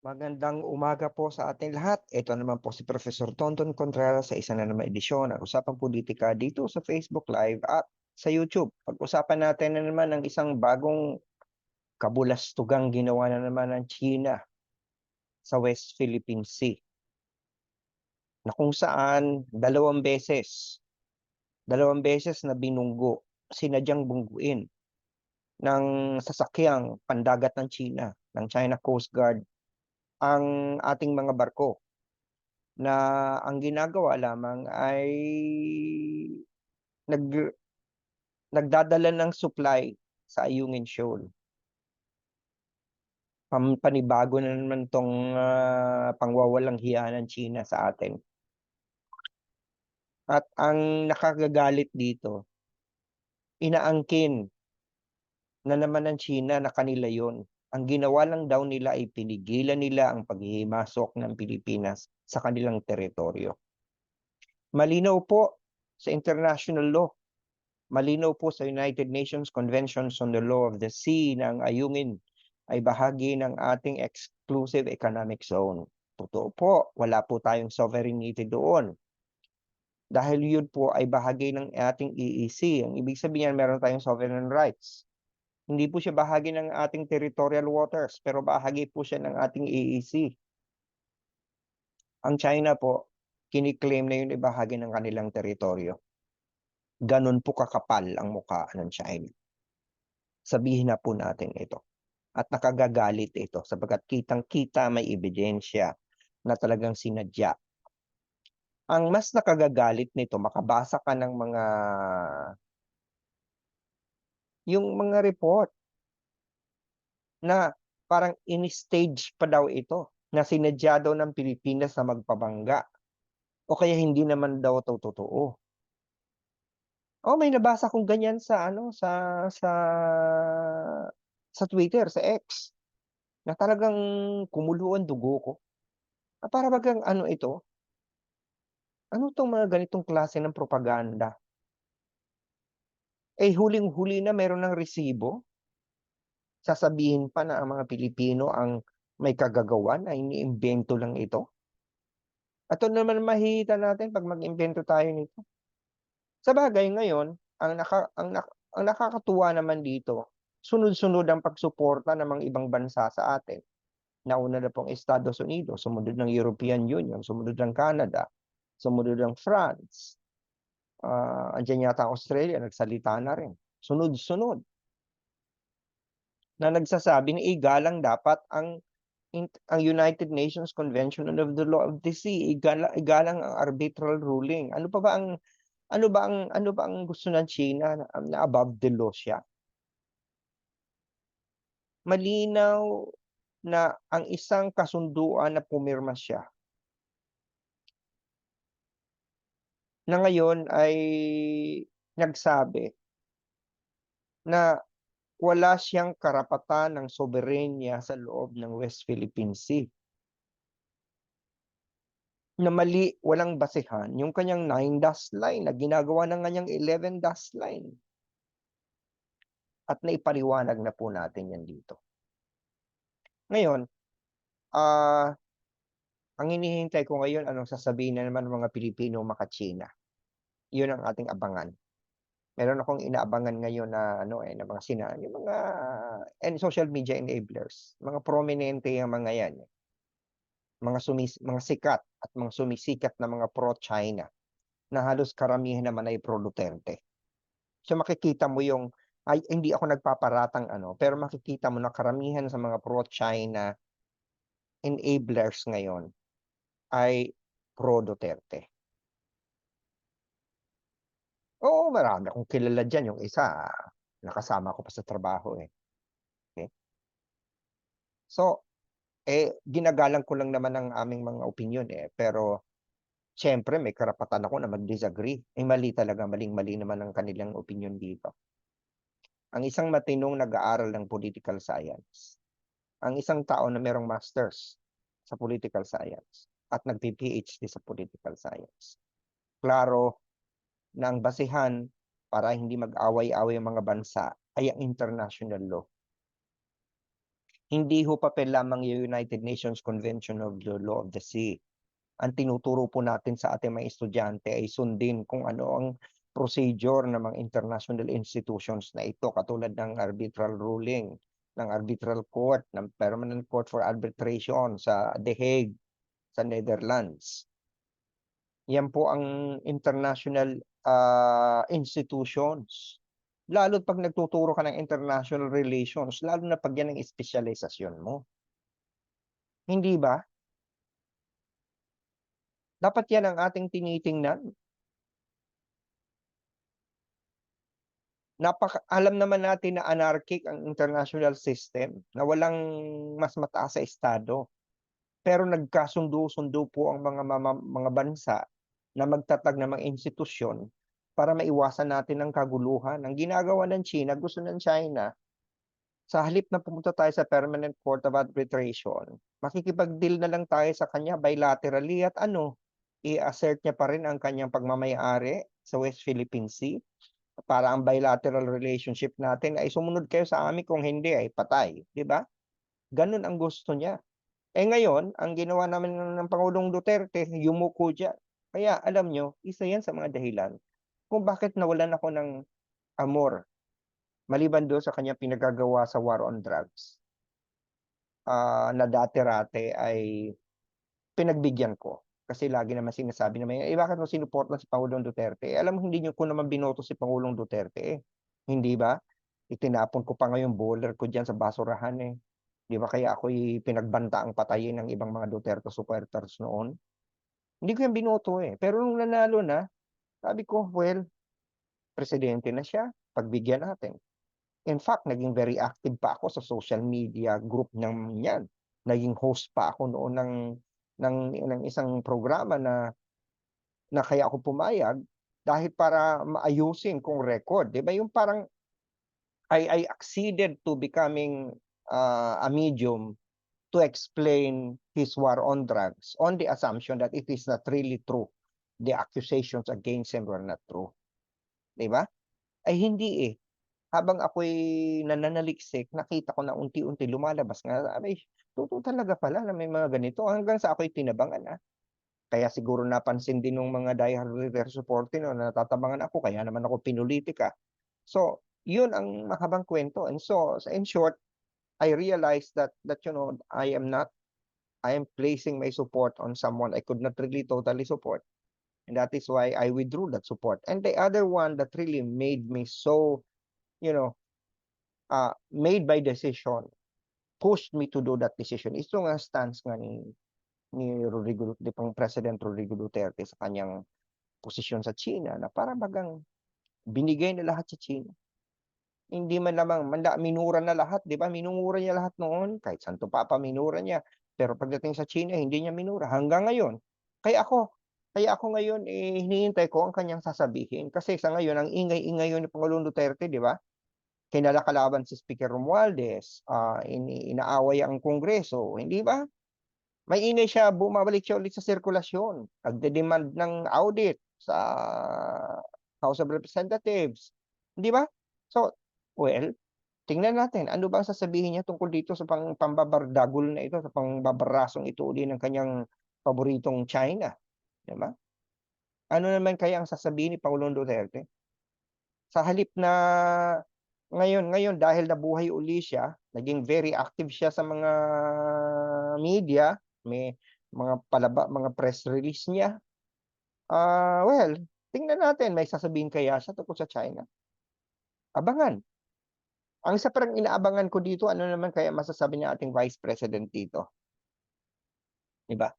Magandang umaga po sa ating lahat. Ito naman po si Professor Tonton Contreras sa isa na naman edisyon ng Usapang Politika dito sa Facebook Live at sa YouTube. Pag-usapan natin na naman ang isang bagong kabulastugang ginawa na naman ng China sa West Philippine Sea. Na kung saan dalawang beses, dalawang beses na binunggo, sinadyang bungguin ng sasakyang pandagat ng China, ng China Coast Guard ang ating mga barko na ang ginagawa lamang ay nag nagdadala ng supply sa Ayungin Shoal. Pam panibago na naman 'tong, ah, pangwawalang hiya ng China sa atin. At ang nakakagalit dito, inaangkin na naman ng China na kanila 'yon. Ang ginawa lang daw nila ay pinigilan nila ang paghihimasok ng Pilipinas sa kanilang teritoryo. Malinaw po sa international law, malinaw po sa United Nations Conventions on the Law of the Sea na ang Ayungin ay bahagi ng ating exclusive economic zone. Totoo po, wala po tayong sovereignty doon. Dahil yun po ay bahagi ng ating EEC. Ang ibig sabihin meron tayong sovereign rights. Hindi po siya bahagi ng ating territorial waters, pero bahagi po siya ng ating EEC. Ang China po, kini-claim na yun ay bahagi ng kanilang teritoryo. Ganun po kakapal ang mukha ng China. Sabihin na po natin ito. At nakagagalit ito sapagkat kitang-kita may ebidensya na talagang sinadya. Ang mas nakagagalit nito, makabasa ka ng mga yung mga report na parang in-stage pa daw ito na sinadya daw ng Pilipinas na magpabangga o kaya hindi naman daw ito totoo. Oh, may nabasa kong ganyan sa ano sa sa sa Twitter, sa X. Na talagang kumulo ang dugo ko. Na para bagang ano ito? Ano 'tong mga ganitong klase ng propaganda? Eh, huling-huli na meron ng resibo. Sasabihin pa na ang mga Pilipino ang may kagagawan na iniimbento lang ito. At ano naman mahihita natin 'pag mag-imbento tayo nito? Sabagay ngayon, ang naka ang ang nakakatuwa naman dito, sunod-sunod ang pagsuporta ng mga ibang bansa sa atin. Nauna na pong Estados Unidos, sumunod ng European Union, sumunod ng Canada, sumunod ng France. Ah, andiyan yata Australia nagsalita na rin. Sunod-sunod. Na nagsasabi na igalang dapat ang ang United Nations Convention of the Law of the Sea, igala igalang ang arbitral ruling. Ano pa ba ang ano ba ang ano ba ang gusto ng China na na above the law siya? Malinaw na ang isang kasunduan na pumirma siya na ngayon ay nagsabi na wala siyang karapatan ng soberenya sa loob ng West Philippine Sea. Na mali, walang basehan yung kanyang 9 dash line na ginagawa ng kanyang 11 dash line. At naipaliwanag na po natin yan dito. Ngayon, ah, ang hinihintay ko ngayon anong sasabihin na naman ng mga Pilipino maka-China. Yun ang ating abangan. Meron akong inaabangan ngayon na ano eh, na mga sina yung mga and social media enablers, mga prominente yang mga yan. eh. Mga sumis mga sikat at mga sumisikat na mga pro-China na halos karamihan naman ay pro-Duterte. So makikita mo yung ay hindi ako nagpaparatang ano, pero makikita mo na karamihan sa mga pro-China enablers ngayon ay pro-Duterte. Oo, marami akong kilala diyan, yung isa nakasama ko pa sa trabaho, eh. Okey. So, eh, ginagalang ko lang naman ang aming mga opinyon, eh, pero siyempre may karapatan ako na mag-disagree. Eh, mali talaga, maling-mali naman ang kanilang opinyon dito. Ang isang matinong nag-aaral ng political science, ang isang tao na merong masters sa political science at nagpi-PhD sa political science. Klaro na ang basehan para hindi mag-away-away ang mga bansa ay ang international law. Hindi ho papel lamang yung United Nations Convention of the Law of the Sea. Ang tinuturo po natin sa ating mga estudyante ay sundin kung ano ang procedure ng mga international institutions na ito katulad ng arbitral ruling ng arbitral court ng permanent court for arbitration sa The Hague sa Netherlands. Yan po ang international ah, institutions. Lalo pag nagtuturo ka ng international relations, lalo na pag yan ang espesyalisasyon mo. Hindi ba? Dapat yan ang ating tinitingnan. Napaka alam naman natin na anarchic ang international system, na walang mas mataas sa estado. Pero nagkasundo-sundo po ang mga mama, mga bansa na magtatag ng mga institusyon para maiwasan natin ang kaguluhan. Ang ginagawa ng China, gusto ng China, sa halip na pumunta tayo sa Permanent Court of Arbitration, makikipag-deal na lang tayo sa kanya bilaterally at ano, i-assert niya pa rin ang kanyang pagmamayari sa West Philippine Sea para ang bilateral relationship natin ay sumunod kayo sa amin kung hindi ay patay, di ba? Ganun ang gusto niya. Eh ngayon, ang ginawa namin ng Pangulong Duterte, yumuko dyan. Kaya alam nyo, isa yan sa mga dahilan kung bakit nawalan ako ng amor maliban doon sa kanyang pinagagawa sa war on drugs. ah na dati-rate ay pinagbigyan ko. Kasi lagi naman sinasabi naman, eh bakit mo sinuportan si Pangulong Duterte? Eh, alam mo, hindi niyo ko naman binoto si Pangulong Duterte eh. Hindi ba? Itinapon ko pa ngayon bowler ko dyan sa basurahan eh. Di ba kaya ako'y pinagbanta ang patayin ng ibang mga Duterte supporters noon? Hindi ko yan binoto eh. Pero nung nanalo na, sabi ko, well, presidente na siya, pagbigyan natin. In fact, naging very active pa ako sa social media group ng yan. Naging host pa ako noon ng ng, ng isang programa na na kaya ako pumayag dahil para maayusin kung record. Di ba yung parang I, I acceded to becoming uh, a medium to explain his war on drugs on the assumption that it is not really true. The accusations against him were not true. Di ba? Ay hindi eh. Habang ako'y nananaliksik, nakita ko na unti-unti lumalabas nga, abay, totoo talaga pala na may mga ganito hanggang sa ako'y tinabangan ah. Kaya siguro napansin din ng mga diehard Rivera supporter na natatabangan ako, kaya naman ako pinulitika. So, yun ang mahabang kwento. And so, in short, I realized that, that you know, I am not, I am placing my support on someone I could not really totally support. And that is why I withdrew that support. And the other one that really made me so, you know, uh, made by decision, pushed me to do that decision. Ito nga stance nga ni ni Rodrigo di pang President Rodrigo Duterte sa kanyang posisyon sa China na para bagang binigay na lahat sa China. Hindi man lamang manda, minura na lahat, di ba? Minumura niya lahat noon, kahit Santo Papa minura niya. Pero pagdating sa China, hindi niya minura hanggang ngayon. Kaya ako, kaya ako ngayon eh, hinihintay ko ang kanyang sasabihin kasi sa ngayon ang ingay-ingay yun ni Pangulong Duterte, di ba? Kinalakalaban si Speaker Romualdez, uh, ini inaaway ang Kongreso, hindi ba? May ingay siya, bumabalik siya ulit sa sirkulasyon. Nagde-demand ng audit sa House of Representatives. Hindi ba? So, well, tingnan natin, ano bang sasabihin niya tungkol dito sa pang, pambabardagol na ito, sa pangbabarasong ito uli ng kanyang paboritong China. Di ba? Ano naman kaya ang sasabihin ni Pangulong Duterte? Sa halip na ngayon, ngayon dahil nabuhay uli siya, naging very active siya sa mga media, may mga palaba, mga press release niya. Ah, uh, well, tingnan natin may sasabihin kaya siya tungkol sa China. Abangan. Ang isa parang inaabangan ko dito, ano naman kaya masasabi niya ating Vice President dito? Diba?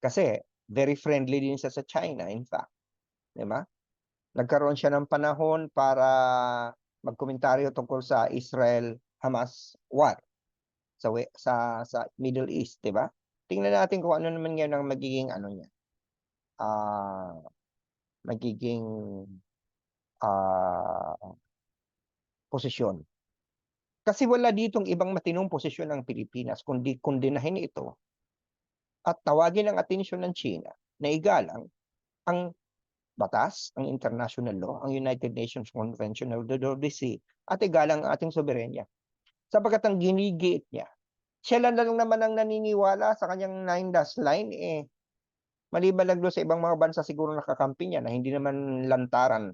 Kasi very friendly din siya sa China, in fact. Diba? Nagkaroon siya ng panahon para magkomentaryo tungkol sa Israel-Hamas war sa sa sa Middle East, 'di ba? Tingnan natin kung ano naman ngayon ang magiging ano niya. Ah, uh, magiging ah uh, posisyon. Kasi wala ditong ibang matinong posisyon ng Pilipinas kundi kundinahin ito at tawagin ang atensyon ng China na igalang ang batas, ang international law, ang United Nations Convention of the WC at igalang ang ating soberenya. Sapagat ang ginigiit niya Siya lang lang naman ang naniniwala sa kanyang nine dash line, eh. Maliban lang dun sa ibang mga bansa siguro nakakampi niya na hindi naman lantaran.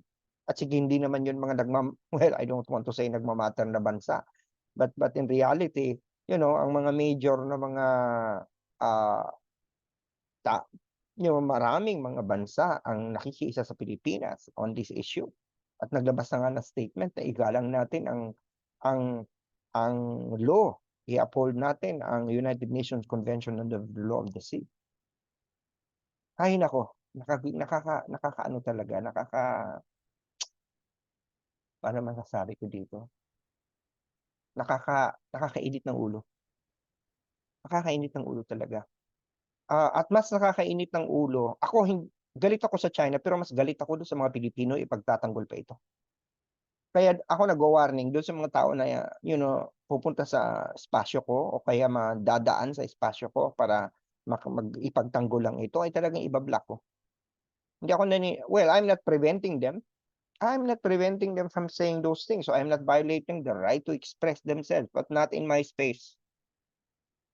At sige, hindi naman yun mga nagmam well, I don't want to say nagma-matter na bansa. But but in reality, you know, ang mga major na mga ah ta yung maraming mga bansa ang nakikiisa sa Pilipinas on this issue. At naglabas na nga ng statement na igalang natin ang ang ang law, i-uphold natin ang United Nations Convention on the Law of the Sea. Ay nako, nakaka nakaka nakakaano talaga, nakaka paano masasabi ko dito? Nakaka nakakainit ng ulo. Nakakainit ng ulo talaga. Ah, at mas nakakainit ng ulo, ako hin galit ako sa China pero mas galit ako dun sa mga Pilipino ipagtatanggol pa ito. Kaya ako nagwa-warning dun sa mga tao na, you know, pupunta sa espasyo ko o kaya madadaan sa espasyo ko para mak mag ipagtanggol lang ito ay talagang iba-block ko. Hindi ako nani well, I'm not preventing them. I'm not preventing them from saying those things. So I'm not violating the right to express themselves, but not in my space.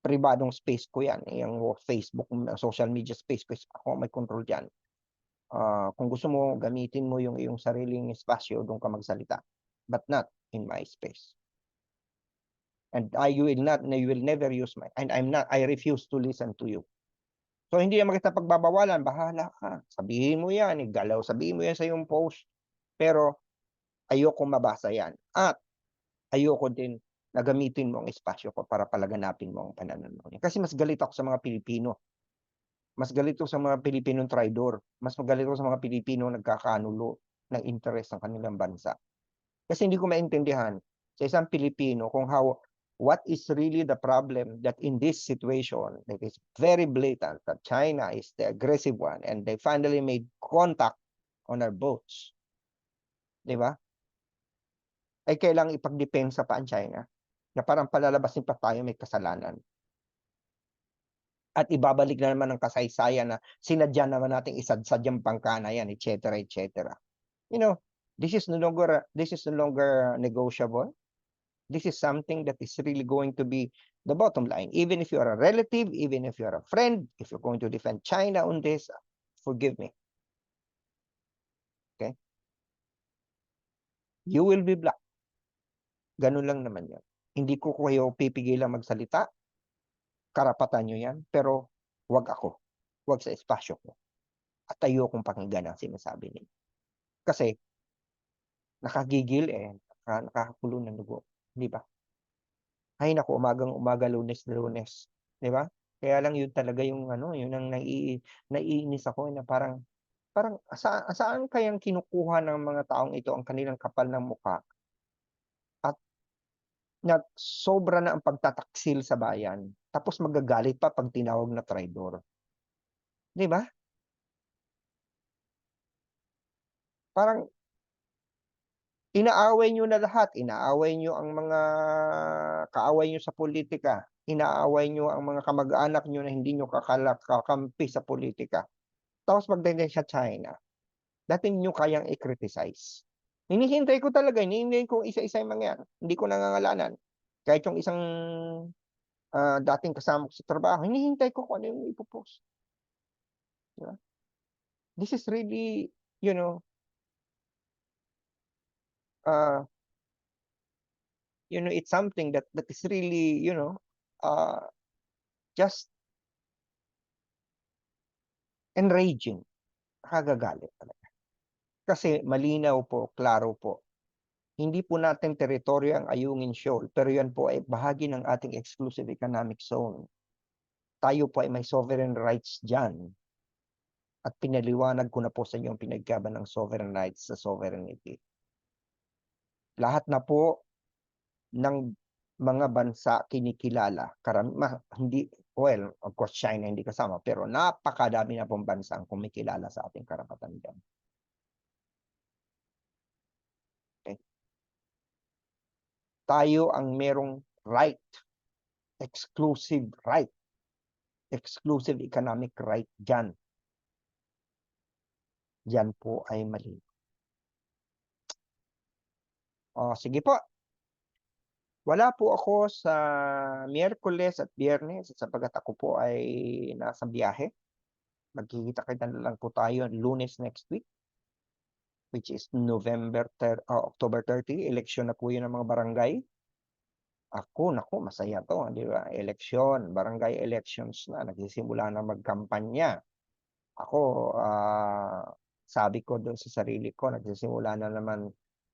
Pribadong space ko yan, yung Facebook, social media space ko, ako may control diyan. Ah, kung gusto mo gamitin mo yung iyong sariling espasyo, dun ka magsalita, but not in my space. And I will not, I will never use my, and I'm not, I refuse to listen to you. So hindi naman kita pagbabawalan, bahala ka. Sabihin mo yan, igalaw, sabihin mo yan sa iyong post. Pero ayoko mabasa yan. At ayoko din na gamitin mo ang espasyo ko para palaganapin mo ang niya. Kasi mas galit ako sa mga Pilipino. Mas galit ako sa mga Pilipinong traidor. Mas magalit ako sa mga Pilipino nagkakanulo ng interes ng kanilang bansa. Kasi hindi ko maintindihan sa isang Pilipino kung how what is really the problem that in this situation it is very blatant that China is the aggressive one and they finally made contact on our boats. 'Di ba? Ay kailangang ipagdepensa pa ang China na parang palalabasin pa tayo may kasalanan. At ibabalik na naman ang kasaysayan na sinadya naman nating isadsadyang bangka na yan, et cetera, et cetera. You know, this is no longer this is no longer negotiable. This is something that is really going to be the bottom line. Even if you are a relative, even if you are a friend, if you're going to defend China on this, forgive me. Okay? You will be blocked. Ganun lang naman yun. Hindi ko kayo pipigilan magsalita. Karapatan nyo yan. Pero wag ako. Wag sa espasyo ko. At ayokong pakinggan ang sinasabi niyo. Kasi nakagigil eh. Naka, nakakakulo ng dugo. Di ba? Ay naku, umagang umaga, lunes na lunes. Di ba? Kaya lang yun talaga yung ano, yun ang nai, naiinis ako na parang parang sa, saan kayang kinukuha ng mga taong ito ang kanilang kapal ng mukha at na sobra na ang pagtataksil sa bayan tapos magagalit pa pag tinawag na traidor. 'Di ba? Parang inaaway niyo na lahat, inaaway niyo ang mga kaaway niyo sa politika, inaaway niyo ang mga kamag-anak niyo na hindi niyo kakalak kakampi sa politika. Tapos pagdating sa China, dati niyo kayang i-criticize. Hinihintay ko talaga, hinihintay ko isa-isa yung yan. Hindi ko nangangalanan. Kahit yung isang uh, dating kasama ko sa trabaho, hinihintay ko kung ano yung ipopost. Diba? This is really, you know, uh, you know, it's something that that is really, you know, uh, just enraging. Nakakagalit talaga. Kasi malinaw po, klaro po. Hindi po natin teritoryo ang Ayungin Shoal, pero yan po ay bahagi ng ating exclusive economic zone. Tayo po ay may sovereign rights dyan. At pinaliwanag ko na po sa inyo ang pinagkaban ng sovereign rights sa sovereignty. Lahat na po ng mga bansa kinikilala. Karam, ma, hindi, well, of course, China hindi kasama, pero napakadami na pong bansa ang kumikilala sa ating karapatan dyan. Okay. Tayo ang merong right, exclusive right, exclusive economic right dyan. Yan po ay mali. Oh, sige po. Wala po ako sa Miyerkules at Biyernes sapagkat ako po ay nasa biyahe. Magkikita-kita na lang po tayo Lunes next week, which is November ter ah, October 30, eleksyon na po yun ng mga barangay. Ako, naku, masaya to, di ba? Eleksyon, barangay elections na, nagsisimula na magkampanya. Ako, ah, sabi ko doon sa sarili ko, nagsisimula na naman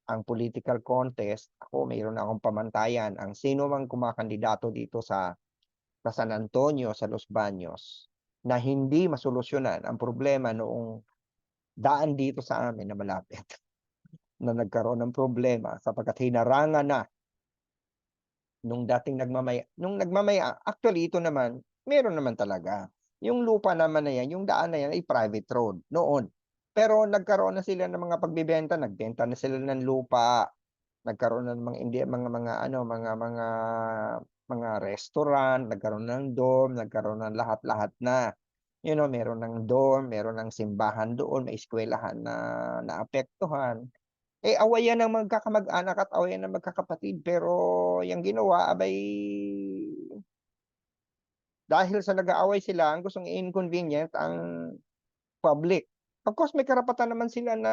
ang political contest. Ako, mayroon akong pamantayan. Ang sino mang kumakandidato dito sa, sa San Antonio, sa Los Baños, na hindi masolusyonan ang problema noong daan dito sa amin na malapit na nagkaroon ng problema sapagkat hinarangan na nung dating nagmamaya nung nagmamaya actually ito naman meron naman talaga yung lupa naman na yan yung daan na yan ay private road noon pero nagkaroon na sila ng mga pagbebenta nagbenta na sila ng lupa. Nagkaroon na ng mga hindi mga mga ano mga mga mga restaurant nagkaroon ng dorm nagkaroon ng lahat-lahat na. You know meron ng dorm meron ng simbahan doon may eskwelahan na naapektuhan. Eh awayan ng magkakamag-anak at awayan ng magkakapatid pero yung ginawa abay dahil sa nag-aaway sila ang gustong i-inconvenient ang public. Of course may karapatan naman sila na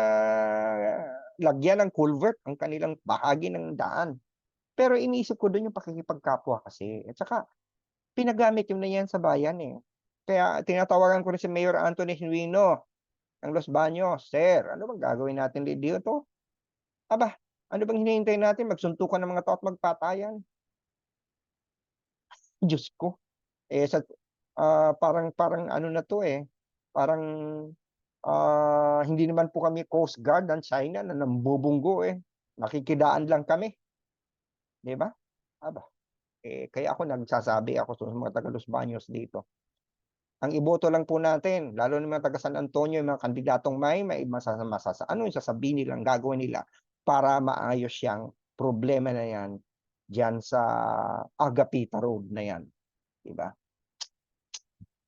lagyan ng culvert ang kanilang bahagi ng daan. Pero iniisip ko doon yung pakikipagkapwa kasi. At saka pinagamit yun na yan sa bayan eh. Kaya tinatawagan ko rin si Mayor Anthony Hinuino ng Los Baños. Sir, ano bang gagawin natin dito? Aba, ano bang hinihintay natin? Magsuntukan ng mga tao at magpatayan? Diyos ko. Eh, sa, ah, parang, parang ano na to eh. Parang, ah, hindi naman po kami Coast Guard ng China na nambubunggo eh. Nakikidaan lang kami. Di ba? Aba. Eh, kaya ako nagsasabi ako sa mga taga Los Baños dito. Ang iboto lang po natin, lalo na mga taga San Antonio, yung mga kandidatong may, may masasama sa ano yung sasabihin nilang gagawin nila para maayos yung problema na yan diyan sa Agapita Road na yan. Diba?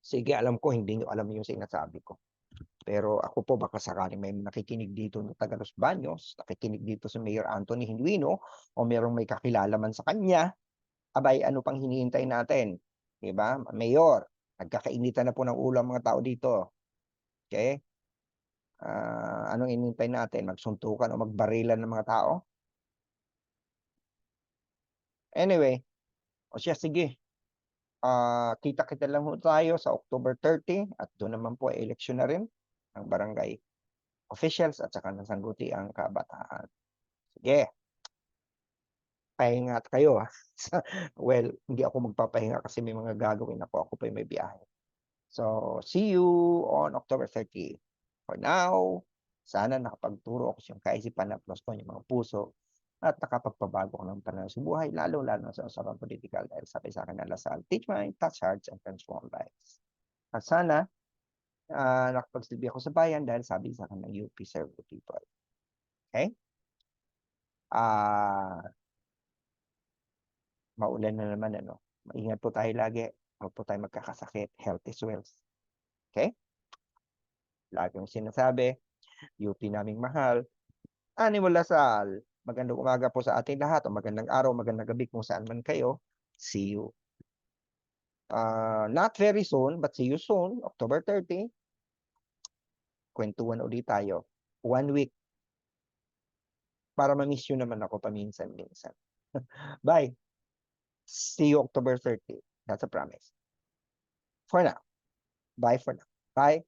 Sige, alam ko hindi nyo alam yung sinasabi ko. Pero ako po baka sakaling may nakikinig dito na taga Los Baños, nakikinig dito sa Mayor Anthony Hinduino o merong may kakilala man sa kanya, abay ano pang hinihintay natin? Diba? Mayor, nagkakainitan na po ng ulo ang mga tao dito. Okay? Ah, anong inintay natin? Magsuntukan o magbarilan ng mga tao? Anyway, o siya sige. Ah, kita-kita lang tayo sa October 30 at doon naman po ay eleksyon na rin ng barangay officials at saka ng sangguti ang kabataan. Sige. Pahinga kayo ha. well, hindi ako magpapahinga kasi may mga gagawin ako. Ako pa may biyahe. So, see you on October 30. For now, sana nakapagturo ako sa iyong kaisipan na plus ko yung mga puso at nakapagpabago ko ng panahon sa buhay, lalo-lalo sa usapang political dahil sabi sa akin na Lasal, teach mind, touch hearts, and transform lives. At sana, uh, nakapagsilbi ako sa bayan dahil sabi sa akin ng UP serve the people. Okay? Ah, uh, maulan na naman ano. Maingat po tayo lagi. Huwag po tayo magkakasakit. Health is wealth. Okay? Lagi yung sinasabi, UP naming mahal. Animal Lasal, magandang umaga po sa ating lahat o magandang araw, magandang gabi kung saan man kayo. See you. Uh, not very soon, but see you soon, October 30. Kwentuhan ulit tayo. One week. Para ma-miss you naman ako paminsan-minsan. Bye. See you October 30. That's a promise. For now. Bye for now. Bye.